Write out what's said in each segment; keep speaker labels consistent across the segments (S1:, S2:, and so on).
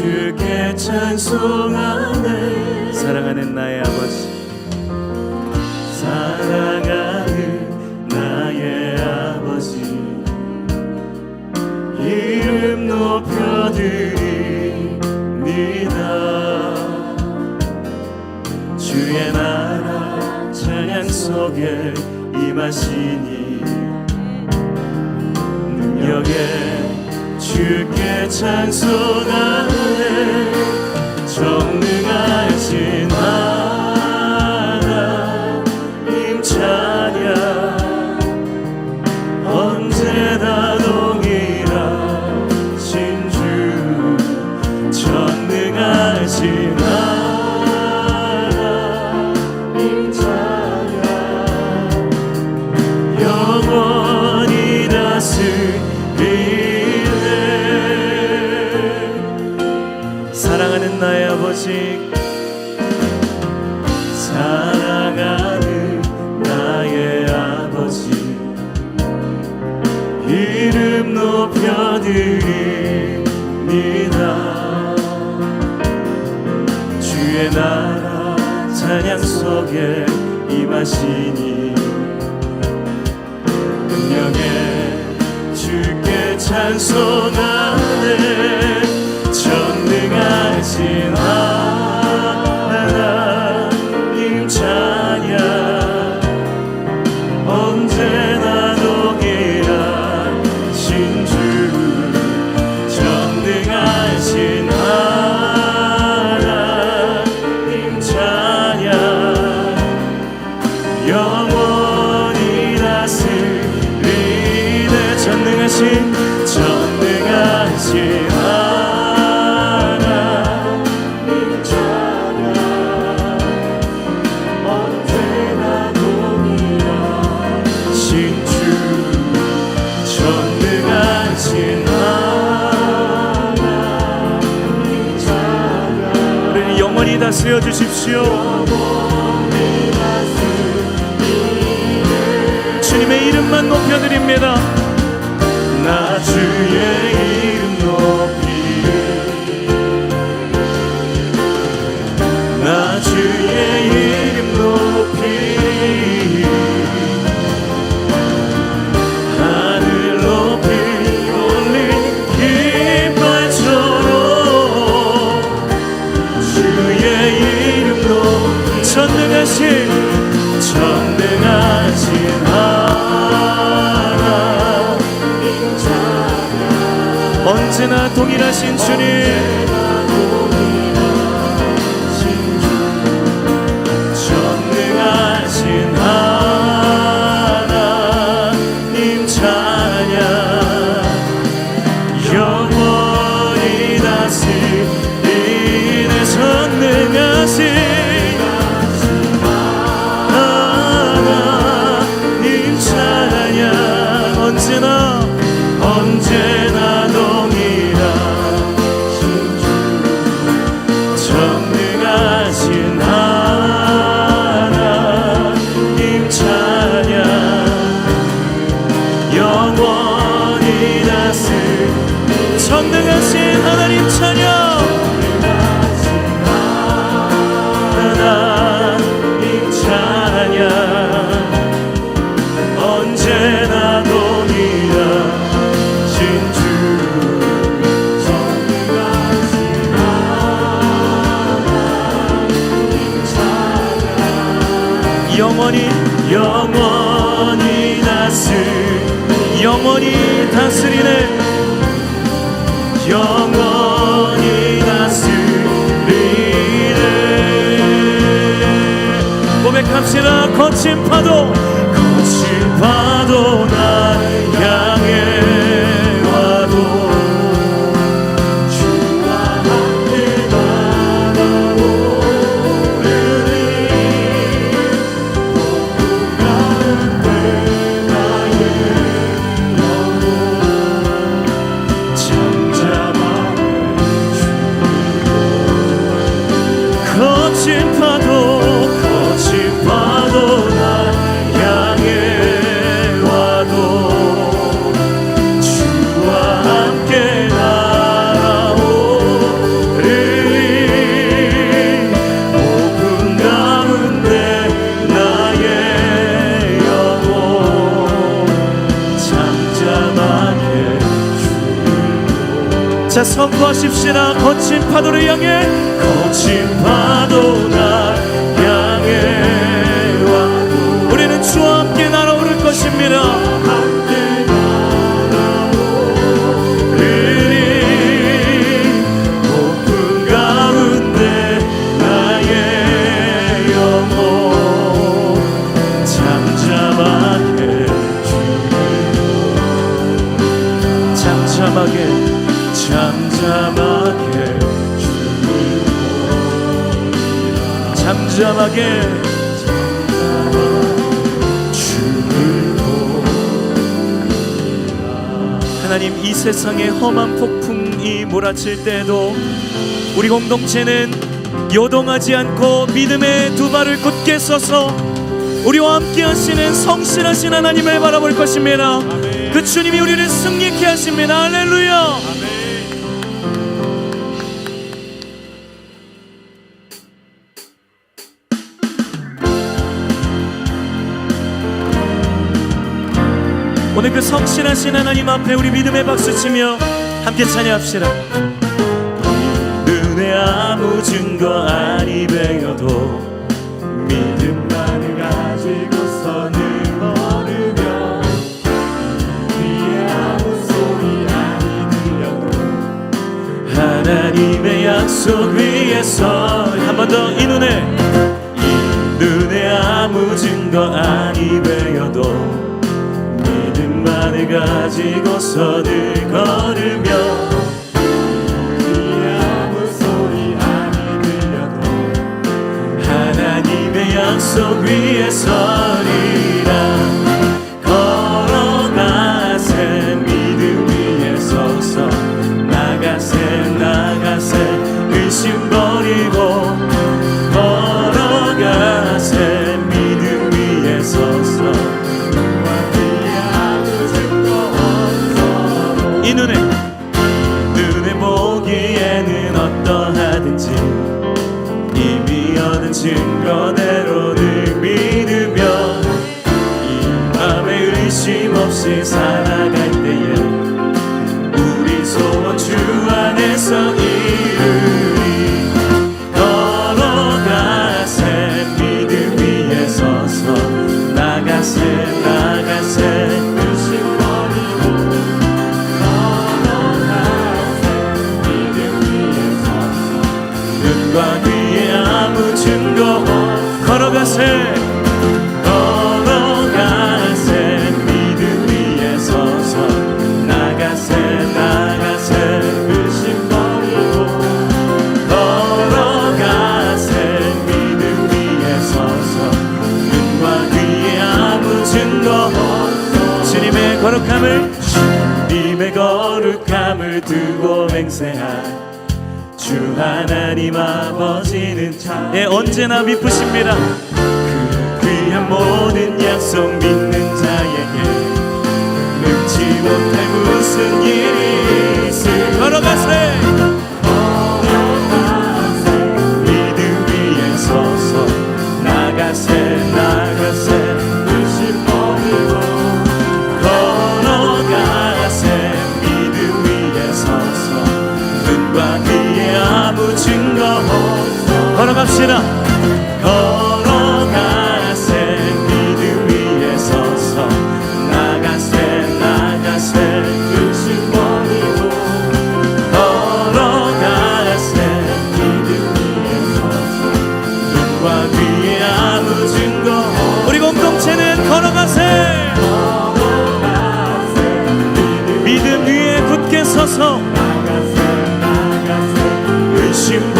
S1: 주께 찬송하네. 사랑하는 나의 아버지. 사랑하는 나의 아버지. 이름 높여드립니다. 주의 나라 찬양 속에 임하시니 능력에 주 찬송하네 영역에 임하시니 능력에 주께 찬송하네 전능하신 하나님 찬양. 언제 다스려 주십시오. 주님의 이름만 높여드립니다. 나 주의 동일하신 주님. 갑시다 거친 파도 파도를 향해 주를 하나님 이 세상에 험한 폭풍이 몰아칠 때도 우리 공동체는 요동하지 않고 믿음의 두 발을 굳게 서서 우리와 함께 하시는 성실하신 하나님을 바라볼 것입니다. 그 주님이 우리를 승리케 하십니다. 할렐루야 오늘 그 성실하신 하나님 앞에 우리 믿음의 박수 치며 함께 찬양합시다. 눈에 아무 증거 아니 배어도 믿음만을 가지고서는 걸으며 귀에 아무 소리 아니 들려도 하나님의 약속 위에서 한 번 더 이 눈에. 이 눈에 아무 증거 아니 배어도 가지고서 늘 걸으며 약속 위에 서리라. 걸어가세 믿음 위에 서서 나가세 거룩함을 주님의 거룩함을 두고 맹세한 주 하나님 아버지는 참 예, 언제나 미쁘십니다. 그 귀한 모든 약속 믿는 자에게 능치 못할 무슨 일이 있을 걸어가세 굳게 서서 의심 버리고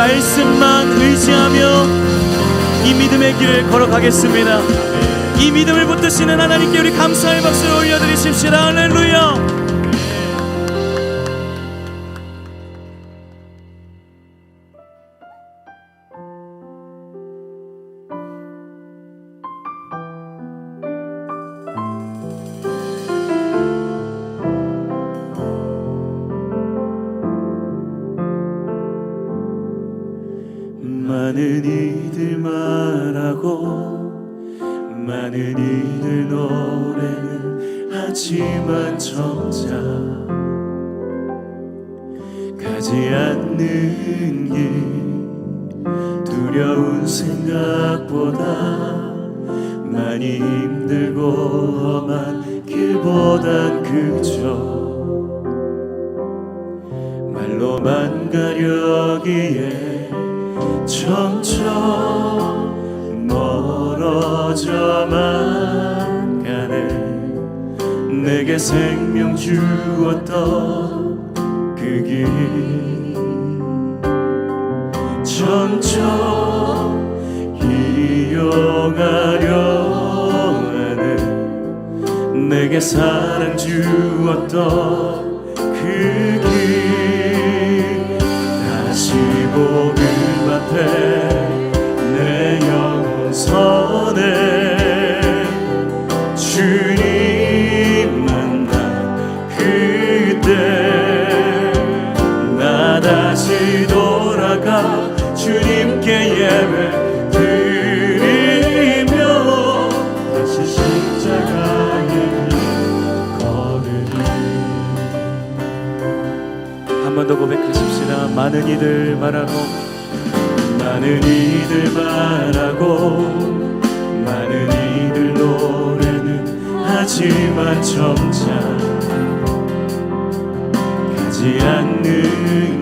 S1: 말씀만 의지하며 이 믿음의 길을 걸어가겠습니다. 이 믿음을 붙드시는 하나님께 우리 감사의 박수를 올려드리십시다. 할렐루야. 하지만 정작 가지 않는 길 두려운 생각보다 많이 힘들고 험한 길보단 그저 말로만 가려기에 점점 멀어져만 내게 생명 주었던 그 길. 점점 이용하려 하는 내게 사랑 주었던 한번더 고백하십시다. 많은 이들 말하고 많은 이들 말하고 많은 이들 노래는 하지만 정작 가지 않는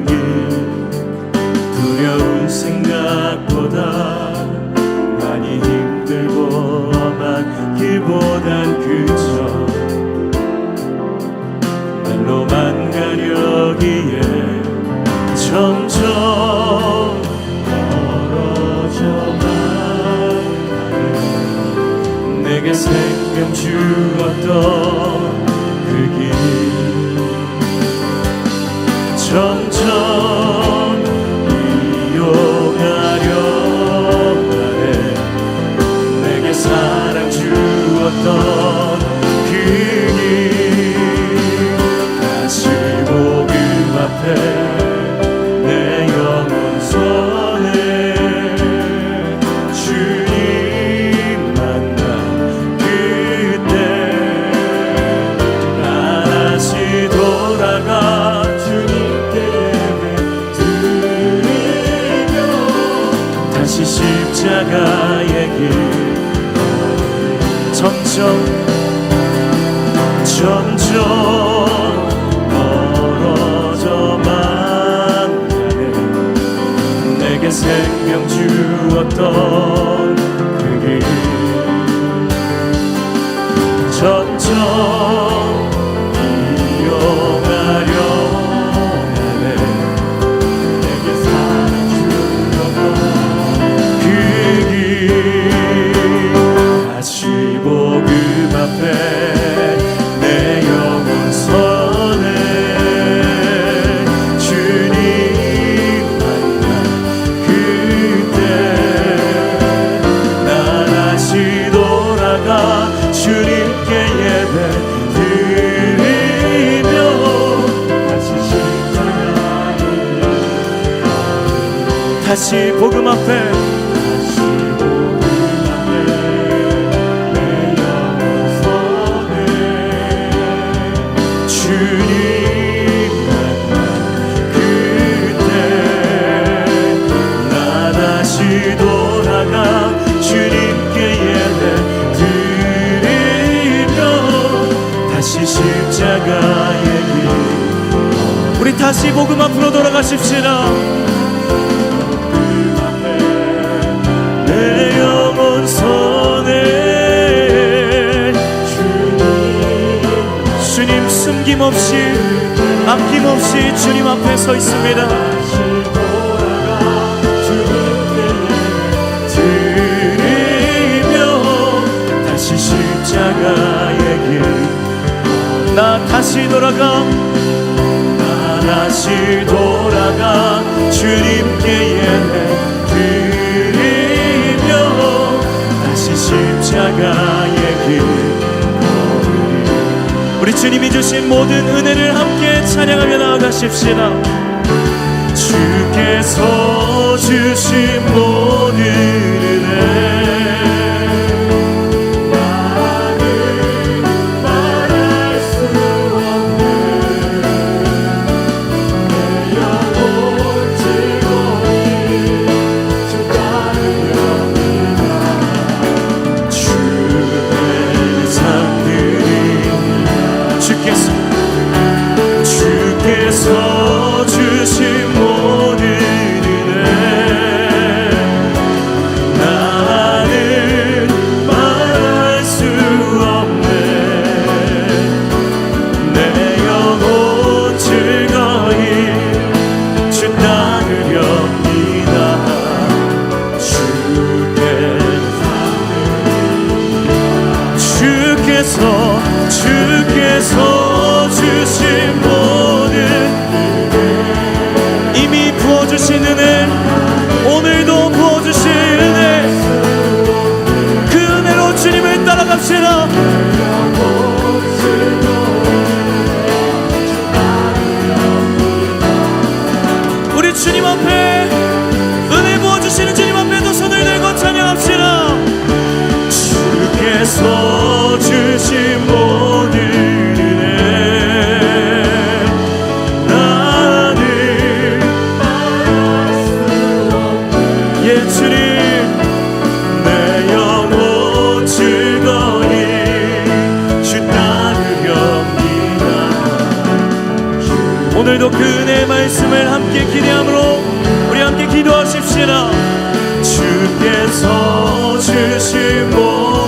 S1: 생명 주었던 다시 복음 앞에. 다시 복음 앞에 내 영혼 손에 주님 만나 그때 나 다시 돌아가 주님께 예배 드리며 다시 십자가의 길 우리 다시 복음 앞으로 돌아가십시다 숨김없이 아낌없이 주님 앞에 서 있습니다. 길나 다시 돌아가 나 다시 돌아가 주님께 예배 주님이 주신 모든 은혜를 함께 찬양하며 나아가십시다. 주께서 주신 모든